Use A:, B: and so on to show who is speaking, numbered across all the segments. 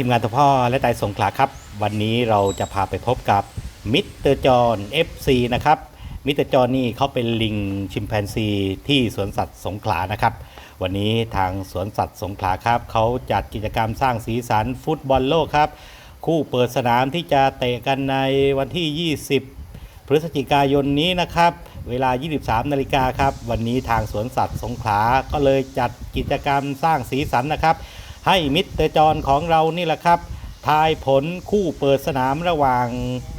A: ทีมงานตัวพ่อและไต่สงขลาครับ วันนี้เราจะพาไปพบกับมิสเตอร์จอห์น FC นะครับมิสเตอร์จอห์นนี่เขาเป็นลิงชิมแปนซีที่สวนสัตว์สงขลานะครับ วันนี้ทางสวนสัตว์สงขลาครับเขาจัดกิจกรรมสร้างสีสันฟุตบอลโลกครับ คู่เปิดสนามที่จะเตะกันในวันที่ 20 พฤศจิกายนนี้นะครับ เวลา 23 นาฬิกาครับ วันนี้ทางสวนสัตว์สงขลาก็เลยจัดกิจกรรมสร้างสีสันนะครับ ให้มิสเตอร์จอนของเรานี่แหละครับ ทายผลคู่เปิดสนามระหว่าง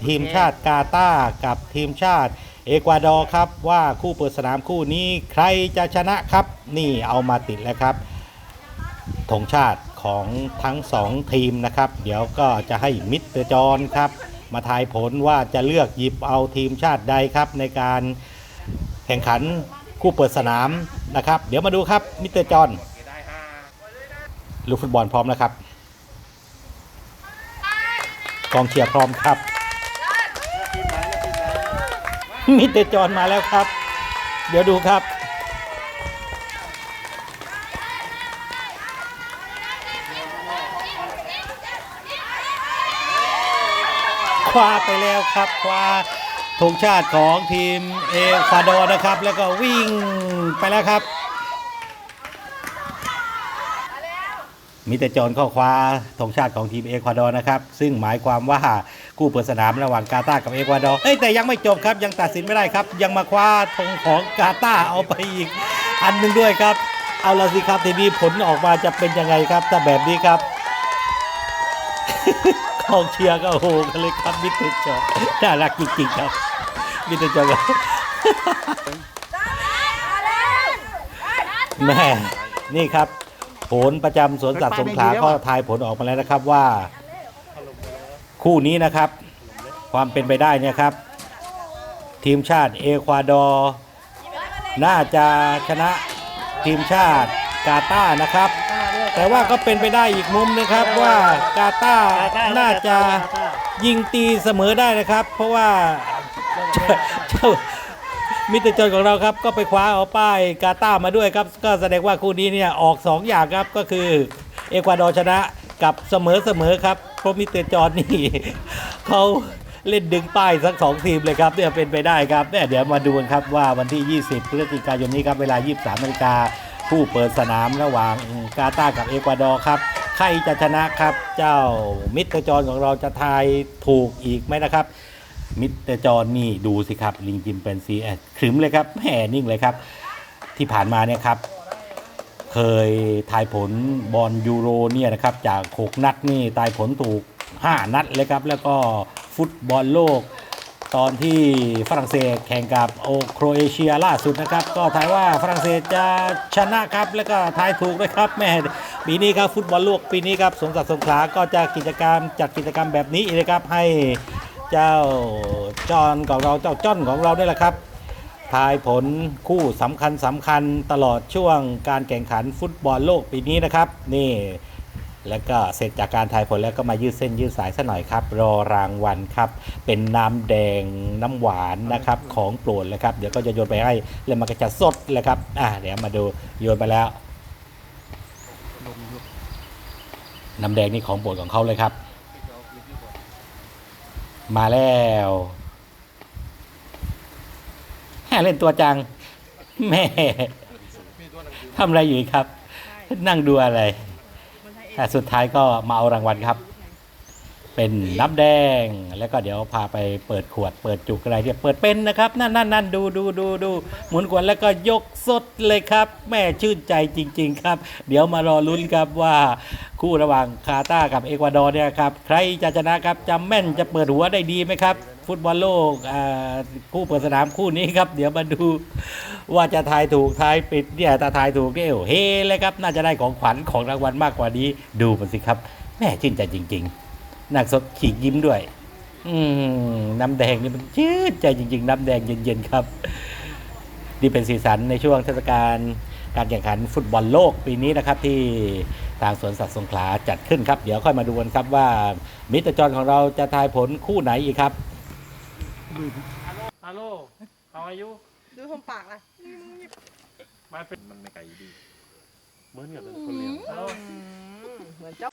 A: ทีมชาติกาตาร์กับทีมชาติเอกวาดอร์ครับว่าคู่เปิดสนามคู่นี้ใครจะชนะครับ นี่เอามาติดแล้วครับธงชาติของทั้งสองทีมนะครับ เดี๋ยวก็จะให้มิสเตอร์จอนครับ มาทายผลว่าจะเลือกหยิบเอาทีมชาติใดครับ ในการแข่งขันคู่เปิดสนามนะครับ เดี๋ยวมาดูครับมิสเตอร์จอน ลูกฟุตบอลพร้อมแล้วครับกองเชียร์พร้อมครับมิเตจอนมาแล้วครับ เดี๋ยวดูครับคว้าไปแล้วครับคว้าธงชาติของทีมเอควาดอร์นะครับ แล้วก็วิ่งไปแล้วครับ มิเตอร์จอห์นก็คว้าธงชาติของทีมเอควาดอร์นะครับ ซึ่งหมายความว่าคู่เปิดสนามระหว่างกาตาร์กับเอควาดอร์เอ้ยแต่ยังไม่จบครับยังตัดสินไม่ได้ครับ ยังมาคว้าธงของกาตาร์เอาไปอีก อันหนึ่งด้วยครับ เอาละสิครับทีนี้ผลออกมาจะเป็นยังไงครับ ถ้าแบบนี้ครับกองเชียร์ก็โหกันเลยครับมิสเตอร์จอห์นน่ารักจริงๆครับมิสเตอร์จอห์นครับแม่นี่ครับ ผลประจำสวนสัตว์สงขลาก็ทายผลออกมาแล้วนะครับว่า คู่นี้นะครับ ความเป็นไปได้เนี่ยครับ ทีมชาติเอควาดอร์น่าจะชนะทีมชาติกาตาร์นะครับ แต่ว่าก็เป็นไปได้อีกมุมนึงครับว่ากาตาร์น่าจะยิงตีเสมอได้นะครับ เพราะว่าเจ้าเจ้า มิตรจนของเราครับก็ไปคว้าเอาป้ายกาตามาด้วยครับ ก็แสดงว่าคู่นี้เนี่ยออก 2 อย่างครับก็คือเอกวาดอร์ชนะกับเสมอเสมอครับเพราะมิตรจอนนี่เขาเล่นดึงป้ายสักสองทีมเลยครับเนี่ยเป็นไปได้ครับเนี่ยเดี๋ยวมาดูกันครับว่าวันที่ 20 พฤศจิกายนนี้ครับเวลา 23นาฬิกาผู้เปิดสนามระหว่างกาตากับเอกวาดอร์ครับใครจะชนะครับ เจ้ามิสเตอร์จอนของเราจะทายถูกอีกไหมนะครับ มิสเตอร์จอนนี่ดูสิครับ ลิงจิมเป็นซีแอดขรึมเลยครับแหมนิ่งเลยครับ ที่ผ่านมาเนี่ยครับ เคยทายผลบอลยูโรเนี่ยนะครับ จาก6นัดนี่ทายผลถูก 5 นัดเลยครับ แล้วก็ฟุตบอลโลก ตอนที่ฝรั่งเศสแข่งกับโอโครเอเชียล่าสุดนะครับ ก็ทายว่าฝรั่งเศสจะชนะครับ แล้วก็ทายถูกด้วยครับแม่ปีนี้ครับฟุตบอลโลกปีนี้ครับสวนสัตว์สงขลาก็จะกิจกรรมจัดกิจกรรมแบบนี้อีกนะครับให้ เจ้าจอนของเราเจ้าจ้อนของเราได้แหละครับทายผลคู่สำคัญสำคัญตลอดช่วงการแข่งขันฟุตบอลโลกปีนี้นะครับ นี่แล้วก็เสร็จจากการทายผลแล้วก็มายืดเส้นยืดสายซะหน่อยครับ รอรางวัลครับ เป็นน้ำแดงน้ำหวานนะครับของโปรดเลยครับ เดี๋ยวก็จะโยนไปให้แล้วมันก็จะสดเลยครับอะเดี๋ยวมาดูโยนไปแล้วน้ำแดงนี่ของโปรดของเขาเลยครับ มาแล้วแม่เล่นตัวจัง แม่ทำอะไรอยู่ครับ นั่งดูอะไรแต่สุดท้ายก็มาเอารางวัลครับ เป็นน้ำแดง แล้วก็เดี๋ยวพาไปเปิดขวด เปิดจุกอะไรเรียเปิดเป็นนะครับนั่นนั่นนั่นดูดูดูดูหมุนขวดแล้วก็ยกสดเลยครับแม่ชื่นใจจริง ๆ ครับ เดี๋ยวมารอลุ้นครับว่าคู่ระหว่างคาตากับเอกวาดอร์เนี่ยครับใครจะชนะครับจะแม่นจะเปิดหัวได้ดีไหมครับ ฟุตบอลโลกคู่เปิดสนามคู่นี้ครับ เดี๋ยวมาดูว่าจะทายถูกทายปิดเนี่ยถ้าทายถูกเนี่ยโอ้เฮเลยครับน่าจะได้ของขวัญของรางวัลมากกว่านี้ดูมันสิครับแม่ชื่นใจจริง ๆ นักสดขีกยิ้มด้วย อืมน้ำแดงนี่มันชื่นใจจริง ๆ น้ำแดงเย็นๆครับนี่เป็นสีสันในช่วงเทศกาลการแข่งขันฟุตบอลโลกปีนี้นะครับที่ทางสวนสัตว์สงขลาจัดขึ้นครับ เดี๋ยวค่อยมาดูกันครับว่า มิสเตอร์จอห์นของเราจะทายผลคู่ไหนอีกครับ
B: ฮัลโหล how are you
C: ดูทำปากเลย
B: มาเป็นมันไม่ไกลดีเหมือนกับเป็นคนเลี้ยง
C: เหมือนเจ้า